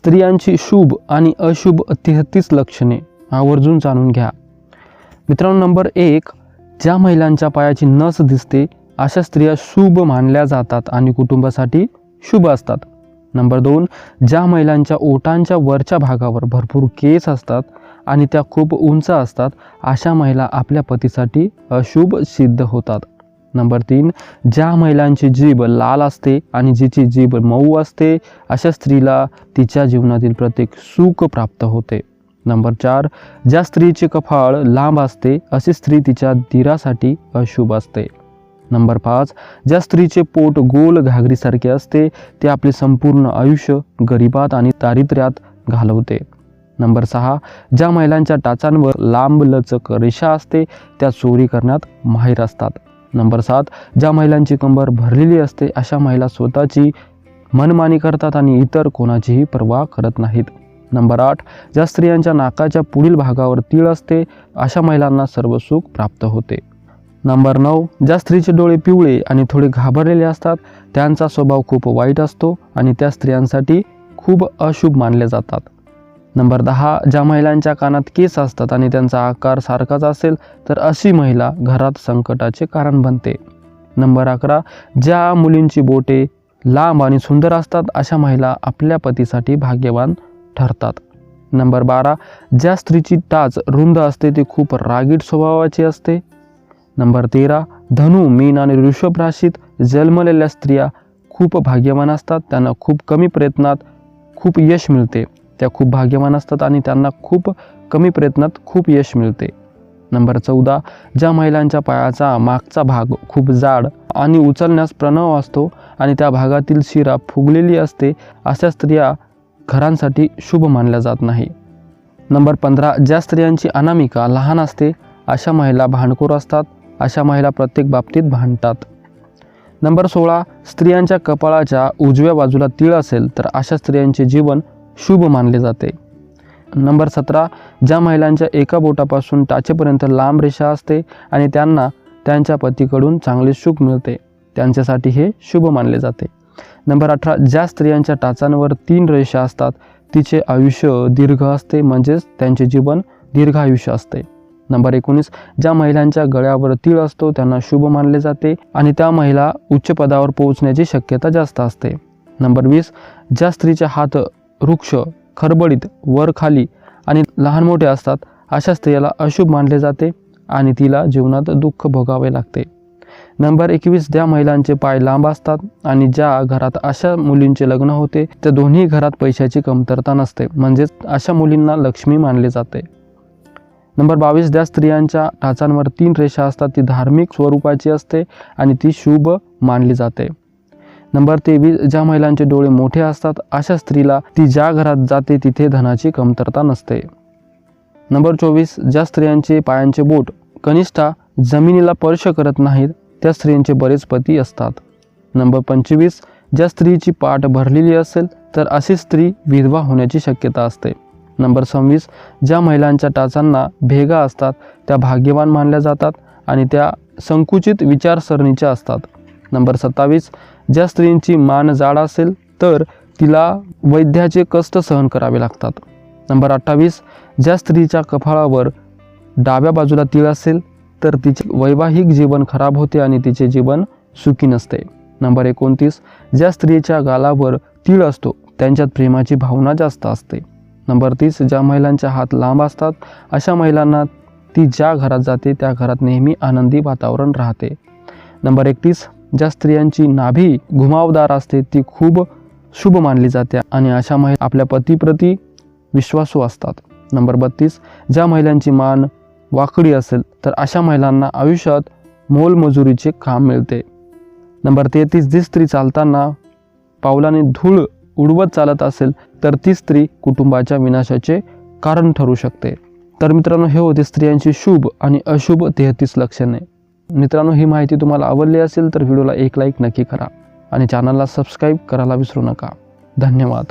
स्त्रियांची शुभ आणि अशुभ तेहतीस लक्षणे आवर्जून जाणून घ्या. मित्रांनो नंबर एक ज्या महिलांच्या पायाची नस दिसते अशा स्त्रिया शुभ मानल्या जातात आणि कुटुंबासाठी शुभ असतात. नंबर दोन ज्या महिलांच्या ओटांच्या वरच्या भागावर भरपूर केस असतात आणि त्या खूप उंच असतात अशा महिला आपल्या पतीसाठी अशुभ सिद्ध होतात. नंबर तीन ज्या महिलांची जीभ लाल असते आणि जिची जीभ मऊ असते अशा स्त्रीला तिच्या जीवनातील प्रत्येक सुख प्राप्त होते. नंबर चार ज्या स्त्रीचे कफाळ लांब असते अशी स्त्री तिच्या धीरासाठी अशुभ असते. नंबर पाच ज्या स्त्रीचे पोट गोल घागरीसारखे असते ते आपले संपूर्ण आयुष्य गरिबात आणि दारिद्र्यात घालवते. नंबर सहा ज्या महिलांच्या टाचांवर लांब लचक रेषा असते त्या चोरी करण्यात माहीर असतात. नंबर सात ज्या महिलांची कंबर भरलेली असते अशा महिला स्वतःची मनमानी करतात आणि इतर कोणाचीही पर्वा करत नाहीत. नंबर आठ ज्या स्त्रियांच्या नाकाच्या पुढील भागावर तीळ असते अशा महिलांना सर्व सुख प्राप्त होते. नंबर नऊ ज्या स्त्रीचे डोळे पिवळे आणि थोडे घाबरलेले असतात त्यांचा स्वभाव खूप वाईट असतो आणि त्या स्त्रियांसाठी खूप अशुभ मानले जातात. नंबर दहा ज्या महिलांच्या कानात केस असतात आणि त्यांचा आकार सारखाच असेल तर अशी महिला घरात संकटाचे कारण बनते. नंबर अकरा ज्या मुलींची बोटे लांब आणि सुंदर असतात अशा महिला आपल्या पतीसाठी भाग्यवान ठरतात. नंबर बारा ज्या स्त्रीची टाच रुंद असते ती खूप रागीट स्वभावाची असते. नंबर तेरा धनु मीन आणि वृषभ राशीत जन्मलेल्या स्त्रिया खूप भाग्यवान असतात त्यांना खूप कमी प्रयत्नात खूप यश मिळते. त्या खूप भाग्यवान असतात आणि त्यांना खूप कमी प्रयत्नात खूप यश मिळते. नंबर चौदा ज्या महिलांच्या पायाचा मागचा भाग खूप जाड आणि उचलण्यास प्रणव असतो आणि त्या भागातील शिरा फुगलेली असते अशा स्त्रिया घरांसाठी शुभ मानल्या जात नाही. नंबर पंधरा ज्या स्त्रियांची अनामिका लहान असते अशा महिला भांडखोर असतात अशा महिला प्रत्येक बाबतीत भांडतात. नंबर सोळा स्त्रियांच्या कपाळाच्या उजव्या बाजूला तीळ असेल तर अशा स्त्रियांचे जीवन शुभ मानले जाते. नंबर सतरा ज्या महिलांच्या एका बोटापासून टाचेपर्यंत लांब रेषा असते आणि त्यांना त्यांच्या पतीकडून चांगले सुख मिळते त्यांच्यासाठी हे शुभ मानले जाते. नंबर अठरा ज्या स्त्रियांच्या टाचांवर तीन रेषा असतात तिचे आयुष्य दीर्घ असते म्हणजेच त्यांचे जीवन दीर्घ आयुष्य असते. नंबर एकोणीस ज्या महिलांच्या गळ्यावर तीळ असतो त्यांना शुभ मानले जाते आणि त्या महिला उच्च पदावर पोहोचण्याची शक्यता जास्त असते. नंबर वीस ज्या स्त्रीचे हात वृक्ष खरबडीत वर खाली आणि लहान मोठे असतात अशा स्त्रियाला अशुभ मानले जाते आणि तिला जीवनात दुःख भोगावे लागते. नंबर एकवीस ज्या महिलांचे पाय लांब असतात आणि ज्या घरात अशा मुलींचे लग्न होते त्या दोन्ही घरात पैशाची कमतरता नसते म्हणजेच अशा मुलींना लक्ष्मी मानले जाते. नंबर बावीस ज्या स्त्रियांच्या टाचांवर तीन रेषा असतात ती धार्मिक स्वरूपाची असते आणि ती शुभ मानली जाते. नंबर तेवीस ज्या महिलांचे डोळे मोठे असतात अशा स्त्रीला ती ज्या घरात जाते तिथे धनाची कमतरता नसते. नंबर चोवीस ज्या स्त्रियांचे पायांचे बोट कनिष्ठा जमिनीला स्पर्श करत नाहीत त्या स्त्रियांचे बरेच पती असतात. नंबर पंचवीस ज्या स्त्रीची पाठ भरलेली असेल तर अशी स्त्री विधवा होण्याची शक्यता असते. नंबर सव्वीस ज्या महिलांच्या टाचांना भेगा असतात त्या भाग्यवान मानल्या जातात आणि त्या संकुचित विचारसरणीच्या असतात. नंबर सत्तावीस. ज्या स्त्रींची मान जाड असेल तर तिला वैद्याचे कष्ट सहन करावे लागतात. नंबर अठ्ठावीस. ज्या स्त्रीच्या कपाळावर डाव्या बाजूला तीळ असेल तर तिचे वैवाहिक जीवन खराब होते आणि तिचे जीवन सुखी नसते. नंबर एकोणतीस. ज्या स्त्रीच्या गालावर तीळ असतो त्यांच्यात प्रेमाची भावना जास्त असते. नंबर तीस. ज्या महिलांच्या हात लांब असतात अशा महिलांना ती ज्या घरात जाते त्या घरात नेहमी आनंदी वातावरण राहते. नंबर एकतीस. ज्या स्त्रियांची नाभी घुमावदार असते ती खूप शुभ मानली जाते आणि अशा महिला आपल्या पतीप्रती विश्वासू असतात. नंबर बत्तीस ज्या महिलांची मान वाकडी असेल तर अशा महिलांना आयुष्यात मोलमजुरीचे काम मिळते. नंबर तेहतीस जी स्त्री चालताना पावलाने धूळ उडवत चालत असेल तर ती स्त्री कुटुंबाच्या विनाशाचे कारण ठरू शकते. तर मित्रांनो हे होते स्त्रियांची शुभ आणि अशुभ तेहतीस लक्षणे. मित्रांनो ही माहिती तुम्हाला आवडली असेल तर व्हिडिओला एक लाईक नक्की करा आणि चॅनलला सबस्क्राईब करायला विसरू नका. धन्यवाद.